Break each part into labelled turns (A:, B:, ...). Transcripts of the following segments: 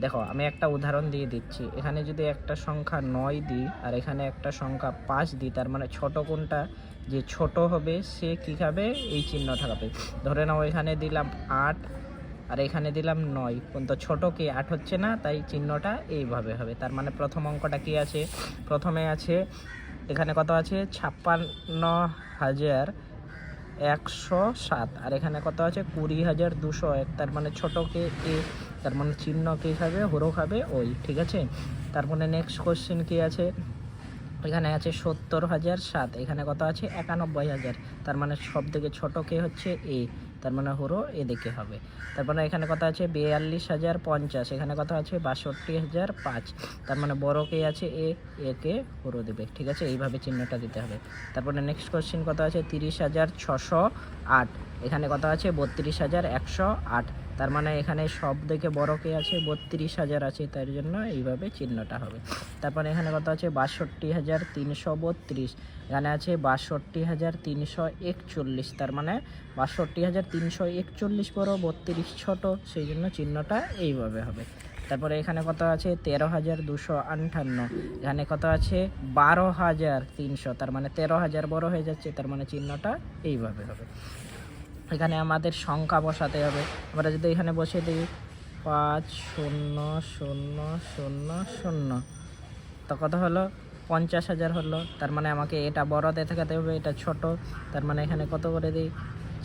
A: দেখো, আমি একটা উদাহরণ দিয়ে দিচ্ছি। এখানে যদি একটা সংখ্যা নয় দিই আর এখানে একটা সংখ্যা পাঁচ দিই, তার মানে ছোট কোনটা? যে ছোট হবে, সে কী খাবে? এই চিহ্নটা খাবে। ধরে নাও এখানে দিলাম আট আর এখানে দিলাম নয়। কিন্তু ছোট কি? আট হচ্ছে না, তাই চিহ্নটা এইভাবে হবে। তার মানে প্রথম অঙ্কটা কি আছে? প্রথমে আছে, এখানে কত আছে? ছাপ্পান্ন হাজার একশো সাত। আর এখানে কত আছে? কুড়ি হাজার দুশো এক। তার মানে ছোটোকে এ। তার মানে চিহ্ন কে খাবে, হরো খাবে, ওই, ঠিক আছে? তারপরে নেক্সট কোশ্চেন কি আছে? এখানে আছে সত্তর হাজার সাত, এখানে কত আছে? একানব্বই হাজার। তার মানে সব থেকে ছোটো কে হচ্ছে এ, তার মানে হরো এদিকে হবে। তারপরে এখানে কত আছে? বিয়াল্লিশ হাজার পঞ্চাশ, এখানে কত আছে? বাষট্টি হাজার পাঁচ, তার মানে বড় কে আছে? এ একে হরো দেবে, ঠিক আছে? এইভাবে চিহ্নটা দিতে হবে। তারপরে নেক্সট কোশ্চেন কত আছে? তিরিশ হাজার ছশো আট, এখানে কত আছে? বত্রিশ হাজার একশো আট। তার মানে এখানে সব থেকে বড় কে আছে? বত্রিশ হাজার আছে, তার জন্য এইভাবে চিহ্নটা হবে। তারপরে এখানে কত আছে? বাষট্টি হাজার তিনশো বত্রিশ। এখানে আছে বাষট্টি হাজার তিনশো একচল্লিশ। তার মানে বাষট্টি হাজার তিনশো একচল্লিশ বড়, বত্রিশ ছোট, সেই জন্য চিহ্নটা এইভাবে হবে। তারপরে এখানে কত আছে? তেরো হাজার দুশো আটান্ন এখানে কত আছে? বারো হাজার তিনশো। তার মানে তেরো হাজার বড় হয়ে যাচ্ছে, তার মানে চিহ্নটা এইভাবে হবে। এখানে আমাদের সংখ্যা বসাতে হবে। আমরা যদি এখানে বসে দিই, পাঁচ শূন্য শূন্য শূন্য শূন্য। তো কত হলো? পঞ্চাশ হাজার হলো। তার মানে আমাকে এটা বড়তে থাকাতে হবে, এটা ছোট। তার মানে এখানে কত করে দিই?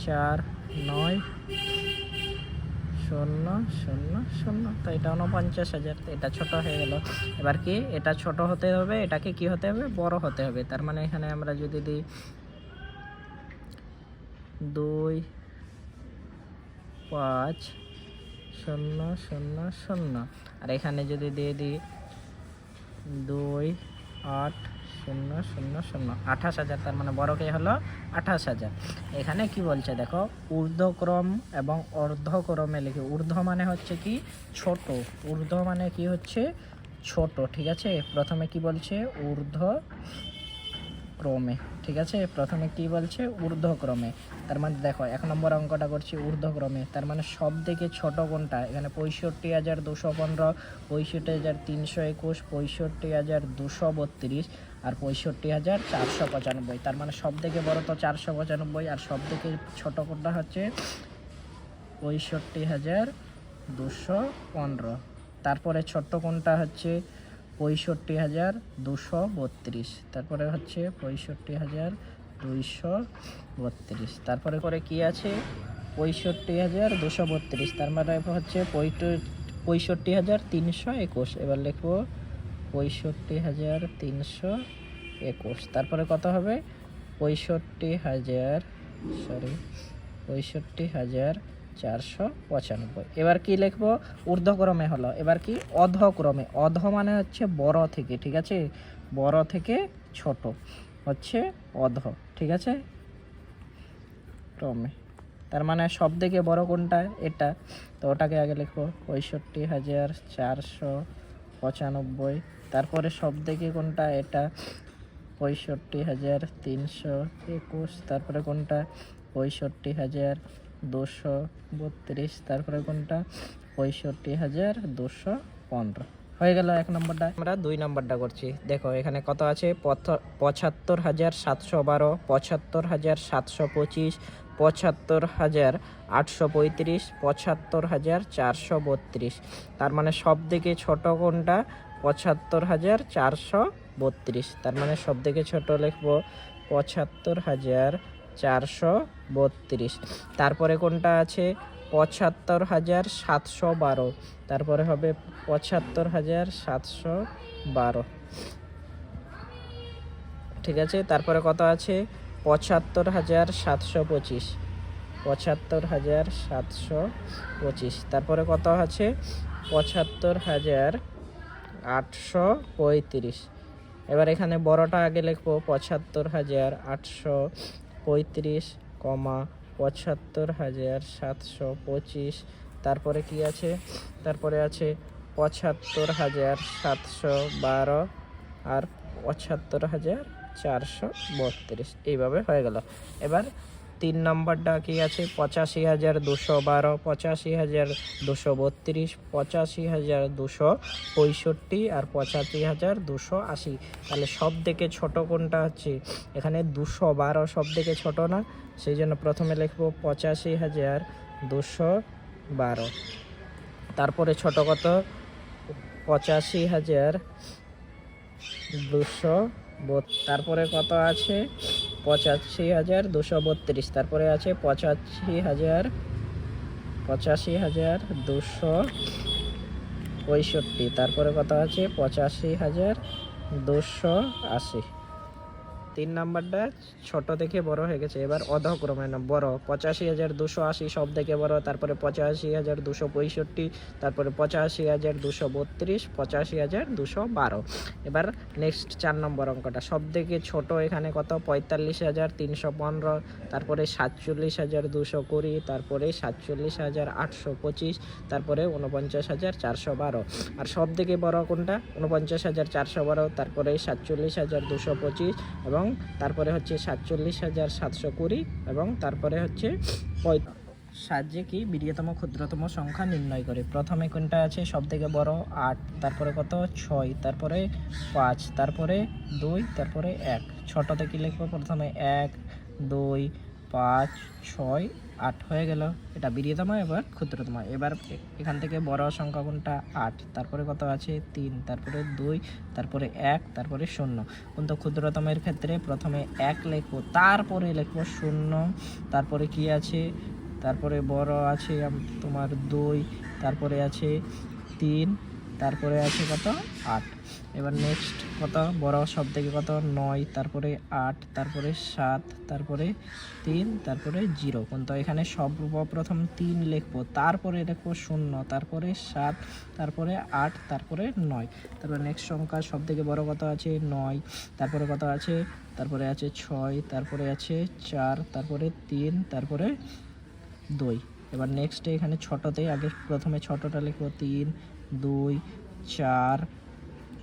A: চার, নয়, শূন্য শূন্য শূন্য। তো এটা উনপঞ্চাশ হাজার, তো এটা ছোট হয়ে গেল। এবার কি? এটা ছোট হতে হবে, এটাকে কি হতে হবে? বড় হতে হবে। তার মানে এখানে আমরা যদি দিই দুই, পাঁচ, শূন্য শূন্য শূন্য। আর এখানে যদি দিয়ে দিই, দুই, আট, শূন্য শূন্য শূন্য। আঠাশ হাজার, তার মানে বড়কে হলো? আঠাশ হাজার। এখানে কি বলছে দেখো, ঊর্ধ্বক্রম এবং অর্ধক্রমে লিখে, ঊর্ধ্ব মানে হচ্ছে কি? ছোট। ঊর্ধ্ব মানে কি হচ্ছে? ছোট, ঠিক আছে? প্রথমে কি বলছে? ঊর্ধ্ব ক্রমে, ঠিক আছে? প্রথমে কি বলছে? ঊর্ধ্বক্রমে। তার মানে দেখো, এক নম্বর অঙ্কটা করছি ঊর্ধ্বক্রমে। তার মানে সব থেকে ছোট কোনটা? এখানে পঁয়ষট্টি হাজার দুশো পনেরো, পঁয়ষট্টি হাজার তিনশো একুশ, পঁয়ষট্টি হাজার দুশো বত্রিশ আর পঁয়ষট্টি হাজার চারশো পঁচানব্বই। তার মানে সব থেকে বড় তো চারশো পঁচানব্বই আর সব থেকে ছোট কোনটা হচ্ছে? পঁয়ষট্টি হাজার দুশো পনেরো। তারপরে ছোট্ট কোনটা হচ্ছে? পঁয়ষট্টি হাজার দুশো বত্রিশ। তারপরে হচ্ছে পঁয়ষট্টি হাজার দুইশো বত্রিশ। তারপরে করে কি আছে? পঁয়ষট্টি হাজার দুশো বত্রিশ। তার মানে হচ্ছে পঁয়ষট্টি হাজার তিনশো একুশ। এবার লিখব পঁয়ষট্টি হাজার তিনশো একুশ। তারপরে কত হবে? পঁয়ষট্টি হাজার, সরি, পঁয়ষট্টি হাজার চারশো পঁচানব্বই। এবার কি লিখব? ঊর্ধ্বক্রমে হলো। এবার কি? অধক্রমে। অধ মানে হচ্ছে বড় থেকে, ঠিক আছে? বড় থেকে ছোট হচ্ছে অধ, ঠিক আছে? ক্রমে। তার মানে সব থেকে বড় কোনটা? এটা। তো ওটাকে আগে লিখব। পঁয়ষট্টি হাজার চারশো পঁচানব্বই। তারপরে সব থেকে কোনটা? এটা। পঁয়ষট্টি হাজার তিনশো একুশ। তারপরে কোনটা? পঁয়ষট্টি হাজার দুশো বত্রিশ, তারপরে কোনটা? পঁয়ষট্টি হাজার দুশো পনেরো। হয়ে গেল এক নম্বরটা। আমরা দুই নম্বরটা করছি। দেখো, এখানে কত আছে? পঁচাত্তর হাজার সাতশো বারো, পঁচাত্তর হাজার সাতশো পঁচিশ, পঁচাত্তর হাজার আটশো পঁয়ত্রিশ, পঁচাত্তর হাজার চারশো বত্রিশ। তার মানে সব থেকে ছোট কোনটা? পঁচাত্তর হাজার চারশো বত্রিশ। তার মানে সব থেকে ছোট লিখব পঁচাত্তর হাজার চারশো বত্রিশ। তারপরে কোনটা আছে? পঁচাত্তর হাজার সাতশো বারো। তারপরে হবে পঁচাত্তর হাজার সাতশো বারো। ঠিক আছে? তারপরে কত আছে? পঁচাত্তর হাজার সাতশো পঁচিশ। পঁচাত্তর হাজার সাতশো পঁচিশ। তারপরে কত আছে? পঁচাত্তর হাজার আটশো পঁয়ত্রিশ। এবার এখানে বড়টা আগে লিখব। পঁচাত্তর হাজার আটশো পঁয়ত্রিশ কমা পঁচাত্তর হাজার সাতশো পঁচিশ। তারপরে কি আছে? তারপরে আছে পঁচাত্তর হাজার সাতশো বারো আর পঁচাত্তর হাজার চারশো বত্রিশ। এইভাবে হয়ে গেল। এবার তিন নম্বরটা কি আছে পঁচাশি হাজার দুশো বারো, পঁচাশি হাজার দুশো বত্রিশ, পঁচাশি হাজার দুশো পঁয়ষট্টি আর পঁচাশি হাজার দুশো আশি। তাহলে সব থেকে ছোট কোনটা হচ্ছে? এখানে দুশো বারো সব থেকে ছোট না? সেই জন্য প্রথমে লিখব পঁচাশি হাজার দুশো বারো। তারপরে ছোট কত? পঁচাশি হাজার দুশো তারপরে কত আছে? পঁচাশি হাজার দুশো বত্রিশ। তারপরে আছে পঁচাশি হাজার পঁচাশি হাজার দুশো পঁয়ষট্টি। তারপরে কত আছে? পঁচাশি হাজার দুশো আশি। তিন নাম্বারটা ছোট থেকে বড় হয়ে গেছে। এবার অধক্রমে না বড়। পঁচাশি হাজার দুশো আশি, সব থেকে বড়। তারপরে পঁচাশি হাজার দুশো পঁয়ষট্টি, তারপরে পঁচাশি হাজার দুশো বত্রিশ, পঁচাশি হাজার দুশো বারো। এবার নেক্সট চার নম্বর অঙ্কটা। সব থেকে ছোট এখানে কত? পঁয়তাল্লিশ হাজার তিনশো পনেরো, তারপরে সাতচল্লিশ হাজার দুশো কুড়ি, তারপরে সাতচল্লিশ হাজার আটশো পঁচিশ, তারপরে উনপঞ্চাশ হাজার চারশো বারো। আর সব থেকে বড় কোনটা? উনপঞ্চাশ হাজার চারশো বারো, তারপরে সাতচল্লিশ হাজার দুশো পঁচিশ এবং তারপরে হচ্ছে সাতচল্লিশ হাজার সাতশো কুড়ি এবং তারপরে হচ্ছে সাহায্যে কি? বৃহত্তম ক্ষুদ্রতম সংখ্যা নির্ণয় করে। প্রথমে কোনটা আছে? সব থেকে বড় আট, তারপরে কত? ছয়, তারপরে পাঁচ, তারপরে দুই, তারপরে এক। ছটা থেকে লিখব প্রথমে? এক, দুই পাঁচ, ছয়, আট হয়ে গেল। এটা বৃহত্তম এবার ক্ষুদ্রতম এবার এখান থেকে বড় সংখ্যা কোনটা আট। তারপরে কত আছে? তিন। তারপরে দুই, তারপরে এক, তারপরে শূন্য। কিন্তু ক্ষুদ্রতমের ক্ষেত্রে প্রথমে এক লিখব, তারপরে লিখব শূন্য। তারপরে কি আছে? তারপরে বড় আছে তোমার দুই, তারপরে আছে তিন, তারপরে আছে কত? আট। এবার নেক্সট কত বড় সব থেকে কত নয়, তারপরে আট, তারপরে সাত, তারপরে তিন, তারপরে জিরো কিন্তু এখানে সর্বপ্রথম তিন লিখব, তারপরে লিখব শূন্য, তারপরে সাত, তারপরে আট, তারপরে নয়। তারপরে নেক্সট সংখ্যা সব থেকে বড় কত আছে নয়, তারপরে কত আছে, তারপরে আছে ছয়, তারপরে আছে চার, তারপরে তিন, তারপরে দুই। এবার নেক্সট এখানে ছোটতে, আগে প্রথমে ছোটটা লিখব, তিন, দুই, চার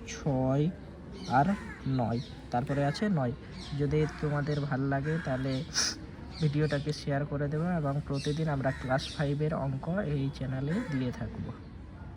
A: ছয় আর নয়। তারপরে আছে নয়। যদি তোমাদের ভালো লাগে, তাহলে ভিডিওটাকে শেয়ার করে দেবো এবং প্রতিদিন আমরা ক্লাস ফাইভের অঙ্ক এই চ্যানেলে দিয়ে থাকব।